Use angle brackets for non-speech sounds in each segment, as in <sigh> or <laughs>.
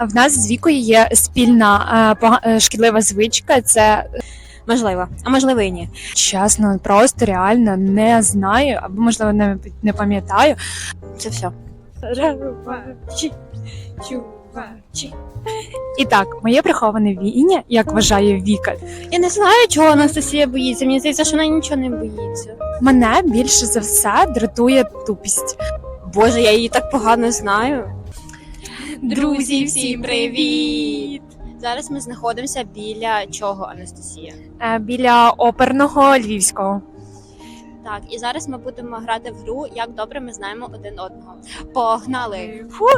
В нас з вікою є спільна е, е, шкідлива звичка. Це Можливо, а можливо і ні. чесно, просто реально не знаю, або можливо не, не пам'ятаю. Це все. І так, моє приховане віяння, як вважає Віка, Я не знаю, чого Анастасія боїться. Мені здається, що вона нічого не боїться. мене більше за все дратує тупість. Боже, я її так погано знаю. Друзі, всім привіт! Зараз ми знаходимося біля чого, Анастасія? Е, Біля оперного львівського. Так, і зараз ми будемо грати в гру, як добре ми знаємо один одного. Погнали! Фу. <laughs>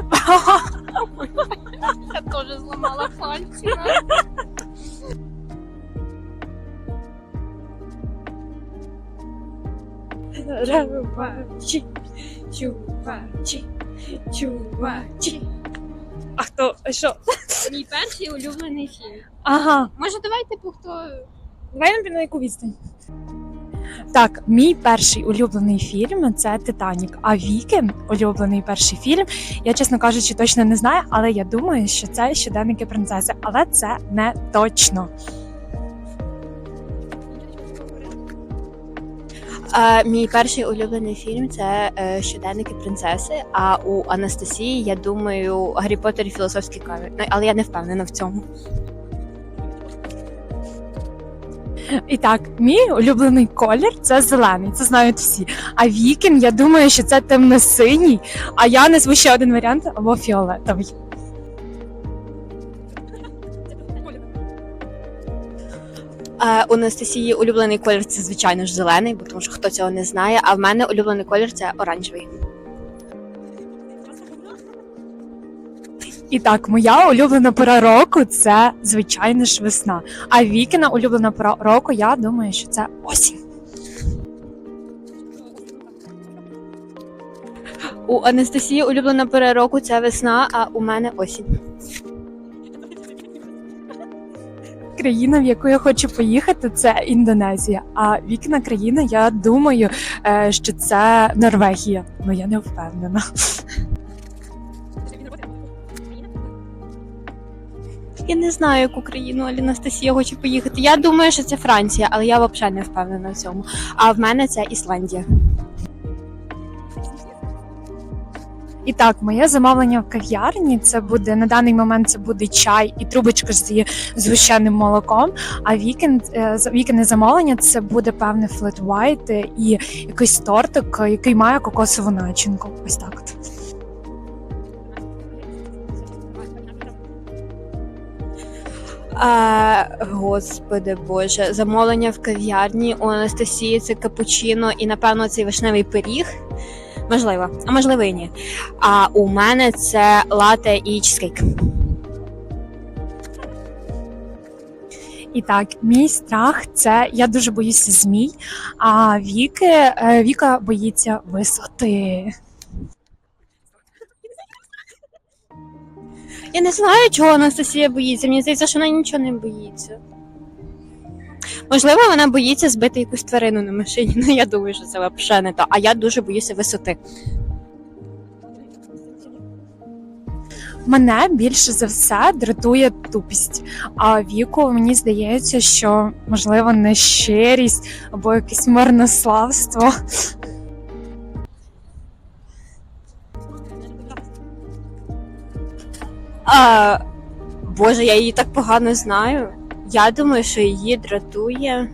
Я теж зламала пальці. Чувачі, чувачі, чувачі. А Що? Мій перший улюблений фільм. Ага. Може, давайте типу, хто. Давай на яку відстань. Так, мій перший улюблений фільм це Титанік. А Віки, улюблений перший фільм. Я, чесно кажучи, точно не знаю, але я думаю, що це щоденники принцеси. Але це не точно. А, мій перший улюблений фільм це е, щоденники принцеси. А у Анастасії, я думаю, Гаррі Поттер і філософський камінь. Ну, але я не впевнена в цьому. І так, мій улюблений колір це зелений, це знають всі. А Вікін, я думаю, що це темно-синій, а я назву ще один варіант або фіолетовий. А, у Анастасії улюблений колір це, звичайно ж, зелений, бо тому що хто цього не знає. А в мене улюблений колір це оранжевий. І так, моя улюблена пора року це звичайно ж весна. А Вікіна улюблена пора року, я думаю, що це осінь. У Анастасії улюблена пора року це весна, а у мене осінь. Країна, в яку я хочу поїхати, це Індонезія. А Вікіна країна, я думаю, е, що це Норвегія. Ну я не впевнена. Я не знаю, яку країну Анастасія хоче поїхати. Я думаю, що це Франція, але я взагалі не впевнена в цьому. А в мене це Ісландія. І так, моє замовлення в кав'ярні це буде на даний момент це буде чай і трубочка з згущеним молоком. А вікенд е, замовлення це буде певне флет white і якийсь тортик, який має кокосову начинку. Ось так. От. А, господи Боже, замовлення в кав'ярні у Анастасії це капучино і, напевно, цей вишневий пиріг. Можливо, а можливо і ні. А у мене це лате і чизкейк. І так, мій страх це я дуже боюся змій. А віки е, Віка боїться висоти. Я не знаю, чого Анастасія боїться. Мені здається, що вона нічого не боїться. Можливо, вона боїться збити якусь тварину на машині. <laughs> Ну я думаю, що це взагалі не то. А я дуже боюся висоти. Мене більше за все дратує тупість. А віку мені здається, що можливо нещирість або якесь марнославство. А, Боже, я її так погано знаю. Я думаю, що її дратує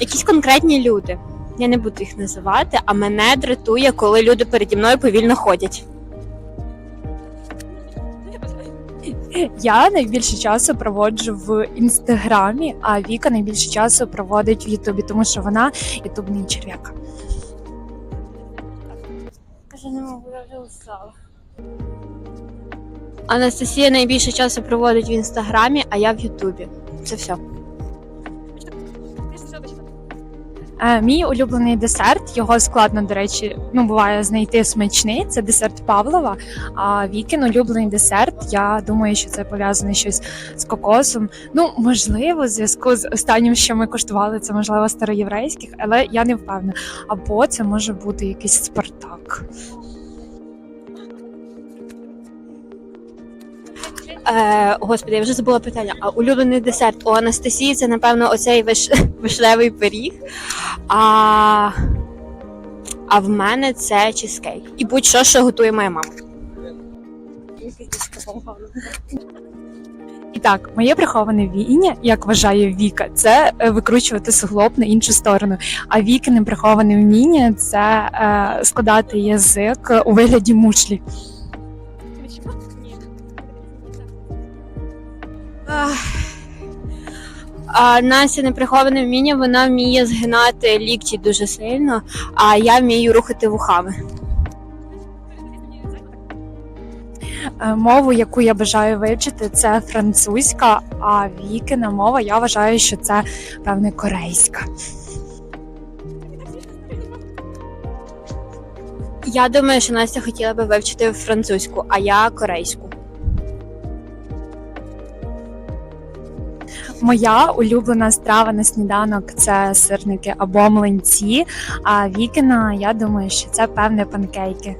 якісь конкретні люди. Я не буду їх називати, а мене дратує, коли люди переді мною повільно ходять. Я найбільше часу проводжу в інстаграмі, а Віка найбільше часу проводить в Ютубі, тому що вона ютубний черв'як. Каже, не можу, я вже устала. Анастасія найбільше часу проводить в інстаграмі, а я в Ютубі. Це все. Е, Мій улюблений десерт, його складно, до речі, ну буває знайти смачний. Це десерт Павлова. А Вікін улюблений десерт. Я думаю, що це пов'язане щось з кокосом. Ну, можливо, в зв'язку з останнім, що ми коштували, це можливо староєврейських, але я не впевнена. Або це може бути якийсь Спартак. Е, господи, я вже забула питання. А улюблений десерт у Анастасії це, напевно, оцей виш... <laughs> вишневий пиріг. А... а в мене це чизкейк. І будь-що, що готує моя мама. І так, моє приховане вміння, як вважає Віка, це е, викручувати суглоб на іншу сторону. А Вікине приховане вміння це е, складати язик у вигляді мушлі. А Настя неприховане вміння, вона вміє згинати лікті дуже сильно, а я вмію рухати вухами. Е, Мову, яку я бажаю вивчити, це французька, а Вікина мова, я вважаю, що це певне корейська. Я думаю, що Настя хотіла би вивчити французьку, а я корейську. Моя улюблена страва на сніданок це сирники або млинці. А Вікина, я думаю, що це певне панкейки.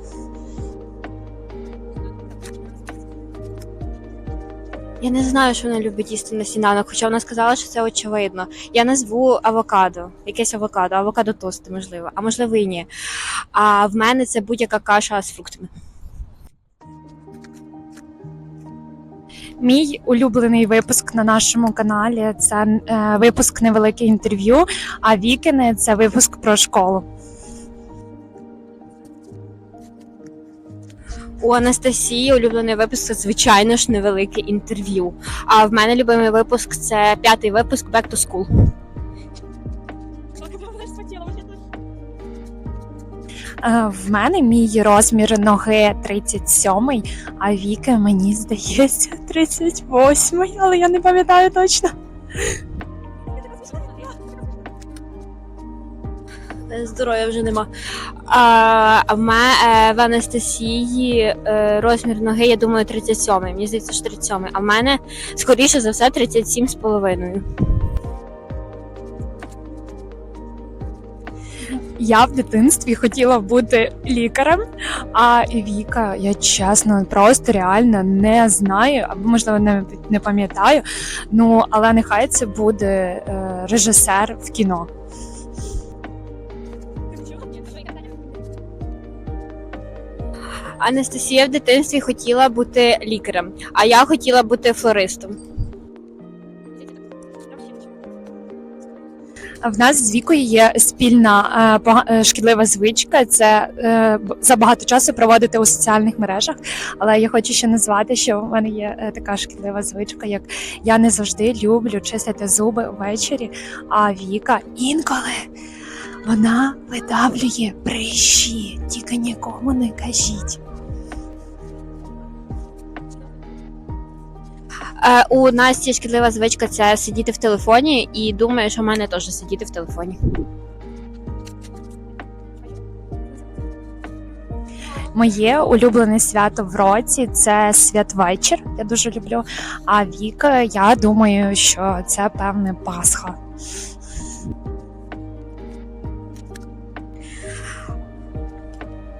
Я не знаю, що вона любить їсти на сніданок, хоча вона сказала, що це очевидно. Я назву авокадо, якесь авокадо, авокадо тости, можливо, а можливо і ні. А в мене це будь-яка каша з фруктами. Мій улюблений випуск на нашому каналі це е, випуск невелике інтерв'ю. А Вікини це випуск про школу. У Анастасії улюблений випуск це звичайно ж невелике інтерв'ю. А в мене любимий випуск це п'ятий випуск Back to School. В мене мій розмір ноги 37, а Віки, мені здається, 38, але я не пам'ятаю точно. Здоров'я вже нема. А, а в, е, Анастасії е, розмір ноги, я думаю, 37. Мені здається, що 37. А в мене, скоріше за все, 37 Я в дитинстві хотіла бути лікарем, а Віка, я чесно, просто реально не знаю, або можливо не, не пам'ятаю. Ну але нехай це буде е, режисер в кіно. Анастасія в дитинстві хотіла бути лікарем, а я хотіла бути флористом. В нас з вікою є спільна е, е, шкідлива звичка. Це е, забагато часу проводити у соціальних мережах. Але я хочу ще назвати, що в мене є така шкідлива звичка, як я не завжди люблю чистити зуби ввечері. А Віка інколи вона видавлює прищі. Тільки нікому не кажіть. У Насті шкідлива звичка це сидіти в телефоні, і думаю, що в мене теж сидіти в телефоні. Моє улюблене свято в році це святвечір. Я дуже люблю. А Віка, я думаю, що це певне Пасха.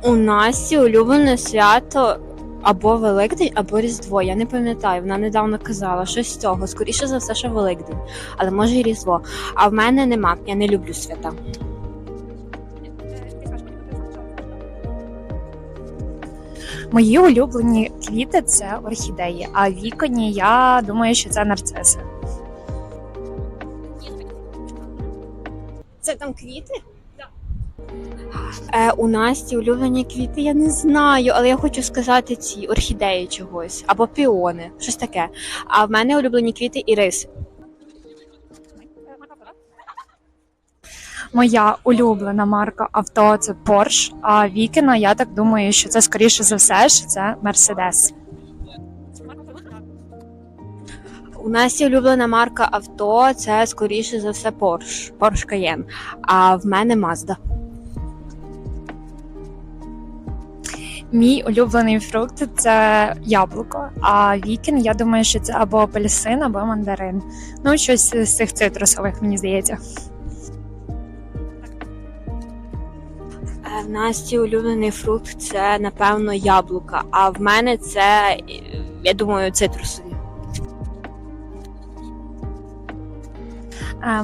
У Насті улюблене свято або Великдень, або Різдво. Я не пам'ятаю. Вона недавно казала щось з цього. Скоріше за все, що Великдень, але може і Різдво. А в мене нема. Я не люблю свята. Мої улюблені квіти це орхідеї, а віконі я думаю, що це нарциси. Це там квіти? Е, у Насті улюблені квіти, я не знаю, але я хочу сказати ці орхідеї чогось або піони, щось таке. А в мене улюблені квіти іриси. Моя улюблена марка авто це Porsche, а Вікіна, я так думаю, що це скоріше за все що це Mercedes. У Насті улюблена марка авто це скоріше за все Porsche, Porsche Cayenne. А в мене Mazda. Мій улюблений фрукт це яблуко. А вікін, я думаю, що це або апельсин, або мандарин. Ну, щось з цих цитрусових, мені здається. Е, В Насті улюблений фрукт це, напевно, яблука. А в мене це, е, я думаю, цитрусові.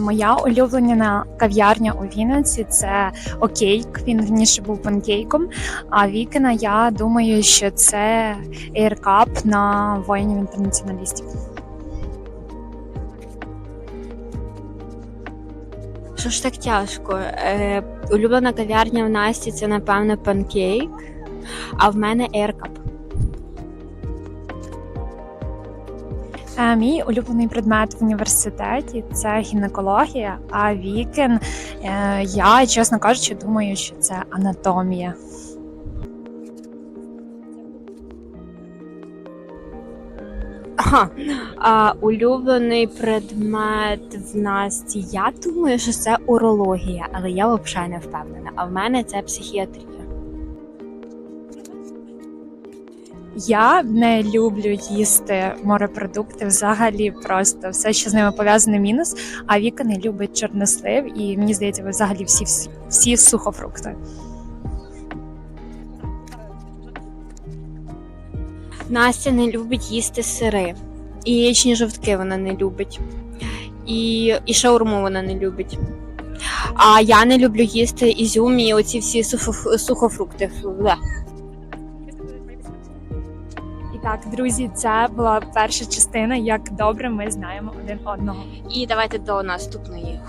Моя улюблена кав'ярня у Вінниці це Окейк. Він раніше був панкейком. А Вікена, я думаю, що це Aircup на воїнів інтернаціоналістів. Що ж так тяжко? Е, улюблена кав'ярня в Насті це, напевно, панкейк, а в мене Aircup. Мій улюблений предмет в університеті це гінекологія. А Вікен, е, я, чесно кажучи, думаю, що це анатомія. Ага. Улюблений предмет в Насті. Я думаю, що це урологія, але я взагалі не впевнена. А в мене це психіатрія. Я не люблю їсти морепродукти взагалі просто все, що з ними пов'язане, мінус. А Віка не любить чорнослив, і мені здається, ви взагалі всі всі, сухофрукти. Настя не любить їсти сири. І яєчні жовтки вона не любить. І, і шаурму вона не любить. А я не люблю їсти ізюм і оці всі сухофрукти. Так, друзі, це була перша частина, як добре ми знаємо один одного. І давайте до наступної.